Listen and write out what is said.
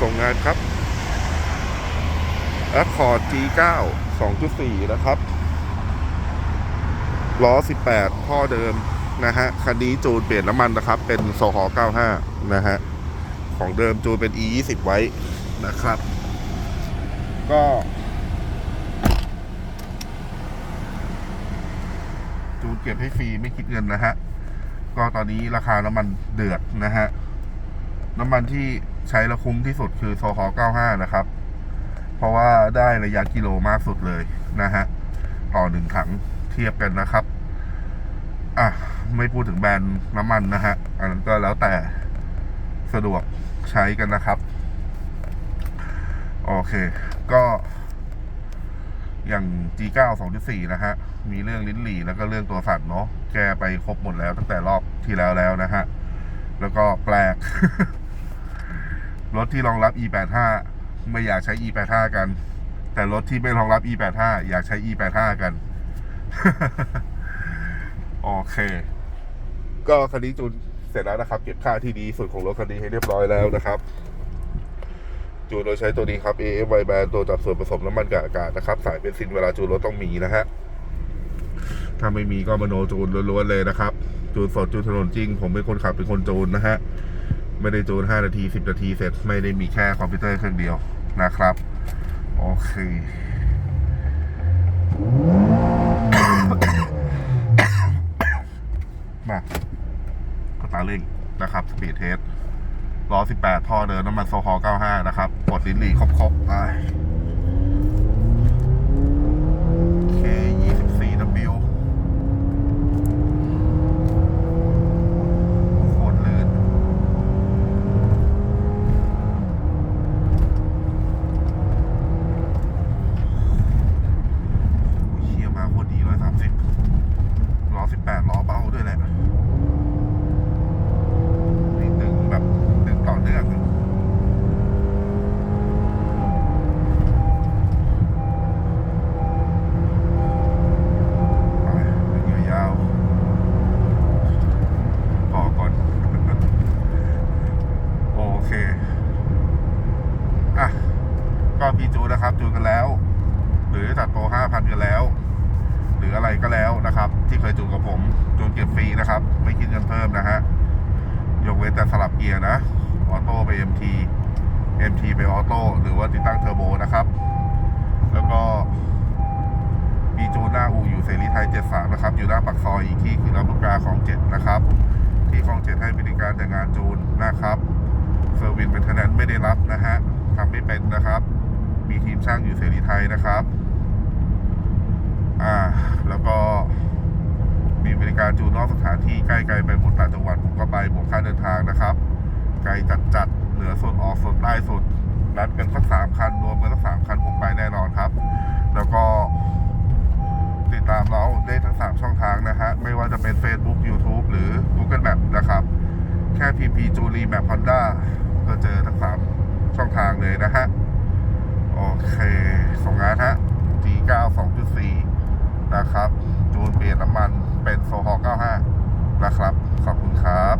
ส่งงานครับ Accord G9 2.4 นะครับ ล้อ 18ท่อเดิมนะฮะ คันนี้จูนเปลี่ยนน้ำมันนะครับ เป็นโซฮอ95 นะฮะ ของเดิมจูนเป็น E 20 ไว้นะครับ ก็จูนเก็บให้ฟรีไม่คิดเงินนะฮะ ก็ตอนนี้ราคาน้ำมันเดือดนะฮะ น้ำมันที่ ใช้และคุ้มที่สุดคือโซฮอ95 นะครับ เพราะว่าได้ระยะกิโลมากสุดเลยนะฮะ ต่อหนึ่งถังเทียบกันนะครับ อะ ไม่พูดถึงแบรนด์น้ำมันนะฮะ อันนั้นก็แล้วแต่สะดวกใช้กันนะครับ โอเค ก็อย่าง G9 2.4 นะฮะ มีเรื่องลิ้นหลี่แล้วก็เรื่องตัวสั่นเนาะ แกไปครบหมดแล้วตั้งแต่รอบที่แล้วแล้วนะฮะ แล้วก็แปลก รถที่รองรับ E85 ไม่อยากใช้ E85 กัน แต่รถที่ไม่รองรับ E85 อยากใช้ E85 กัน โอเค ก็คันนี้จูนเสร็จแล้วนะครับ เก็บค่าที่ดีสุดของรถคันนี้ให้เรียบร้อยแล้วนะครับ จูนโดยใช้ตัวนี้ครับ AFY Band ตัวจับส่วนผสมน้ำมันกับอากาศนะครับ สายเป็นซินเวลาจูนรถต้องมีนะฮะถ้าไม่มีก็มโนจูนล้วนๆเลยนะครับ จูนสดจูนถนนจริง ผมเป็นคนขับเป็นคนจูนนะฮะ ไม่ได้จูน 5 นาที 10 นาทีเสร็จ ไม่ได้มีแค่คอมพิวเตอร์เครื่องเดียวนะครับ โอเคมาก็ตาเร่งนะครับ สปีดเทสล้อ 18 ท่อเดินน้ำมันโซฮอล95 นะครับกดลิ้นหลีครบๆไป K 24 W โคตรลื่น เชียมาโคตรดีร้อยสามสิบล้อสิบแปดล้อเบาด้วยแหละนี่ดึงแบบดึงต่อ เนื่องอะไปดึงยาวพอก่อน โอเค อะ ก็พีจูนนะครับ จูนกันแล้ว หรือจัดโปร5,000กันแล้ว หรืออะไรก็แล้วนะครับ ที่เคยจูนกับผม จูนเก็บฟรีนะครับ ไม่คิดเงินเพิ่มนะฮะยกเว้นแต่สลับเกียร์นะ ออโต้ไป MT MT ไปออโต้หรือว่าติดตั้งเทอร์โบนะครับ แล้วก็มีจูนหน้าอูอยู่เสรีไทย 73 นะครับ อยู่หน้าปากซอยอีกที่คือรับลูกกาของ 7 นะครับ ที่ของ 7 ให้บริการแต่งานจูนนะครับเซอร์วิสเป็นทนนไม่ได้รับนะฮะทำไม่เป็นนะครับ มีทีมช่างอยู่เสรีไทยนะครับอ่าแล้วก็มีบริการจูนนอกสถานที่ใกล้ๆไปหมดต่างจังหวัดผมก็ไปบวกค่าเดินทางนะครับ ไกลจัดๆเหนือสุดออกสุดใต้สุดนัดกันสักสามคันรวมกันสักสามคันผมไปแน่นอนครับ แล้วก็ติดตามเราได้ทั้ง3ช่องทางนะฮะ ไม่ว่าจะเป็น Facebook YouTube หรือ Google Map นะครับ แค่พิมพ์พีจูรีแมปฮอนด้าก็เจอทั้ง3ช่องทางเลยนะฮะ โอเค ส่งงานฮะ G9 2.4 นะครับ จูนเปลี่ยนน้ำมันเป็นโซฮอล95 นะครับ ขอบคุณครับ